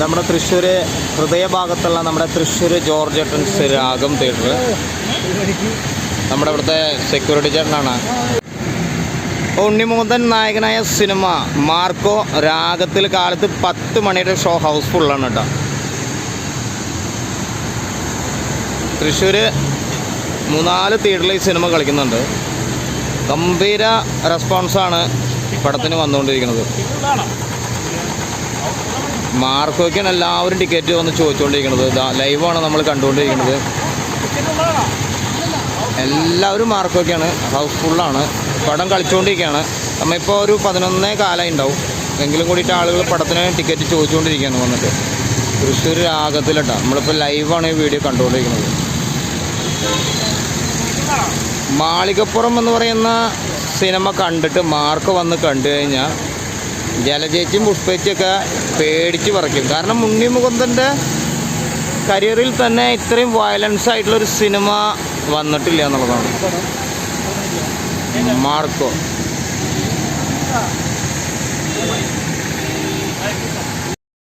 നമ്മുടെ തൃശ്ശൂർ ഹൃദയഭാഗത്തുള്ള നമ്മുടെ തൃശ്ശൂർ ജോർജ് ഏട്ടൻസ് രാഗം തിയേറ്റർ. നമ്മുടെ ഇവിടുത്തെ സെക്യൂരിറ്റി ചേട്ടനാണ്. ഉണ്ണിമുകുന്ദൻ നായകനായ സിനിമ മാർക്കോ രാഗത്തിൽ കാലത്ത് പത്ത് മണിയുടെ ഷോ ഹൗസ്ഫുള്ളാണ് കേട്ടോ. തൃശ്ശൂർ മൂന്നാൽ തിയേറ്ററിൽ ഈ സിനിമ കളിക്കുന്നുണ്ട്. ഗംഭീര റെസ്പോൺസാണ് പടത്തിന് വന്നുകൊണ്ടിരിക്കുന്നത്. മാർക്കോയ്ക്കാണ് എല്ലാവരും ടിക്കറ്റ് വന്ന് ചോദിച്ചുകൊണ്ടിരിക്കുന്നത് ലൈവാണ് നമ്മൾ കണ്ടുകൊണ്ടിരിക്കുന്നത് എല്ലാവരും മാർക്കൊക്കെയാണ് ഹൗസ്ഫുള്ളാണ് പടം കളിച്ചുകൊണ്ടിരിക്കുകയാണ് നമ്മളിപ്പോൾ ഒരു പതിനൊന്നേ കാലം ഉണ്ടാവും. എങ്കിലും കൂടിയിട്ട് ആളുകൾ പടത്തിന് ടിക്കറ്റ് ചോദിച്ചുകൊണ്ടിരിക്കുകയാണ് വന്നിട്ട്. തൃശ്ശൂർ രാഗത്തിലട്ടാ നമ്മളിപ്പോൾ ലൈവാണ് ഈ വീഡിയോ കണ്ടുകൊണ്ടിരിക്കുന്നത് മാളികപ്പുറം എന്ന് പറയുന്ന സിനിമ കണ്ടിട്ട് മാർക്ക് വന്ന് കണ്ടു കഴിഞ്ഞാൽ ജലജേച്ചും പുഷ്പേച്ചൊക്കെ പേടിച്ച് പറിക്കും. കാരണം മുങ്ങി മുകുന്ദന്റെ കരിയറിൽ തന്നെ ഇത്രയും വയലൻസ് ആയിട്ടുള്ളൊരു സിനിമ വന്നിട്ടില്ല എന്നുള്ളതാണ്. മാർക്കോ.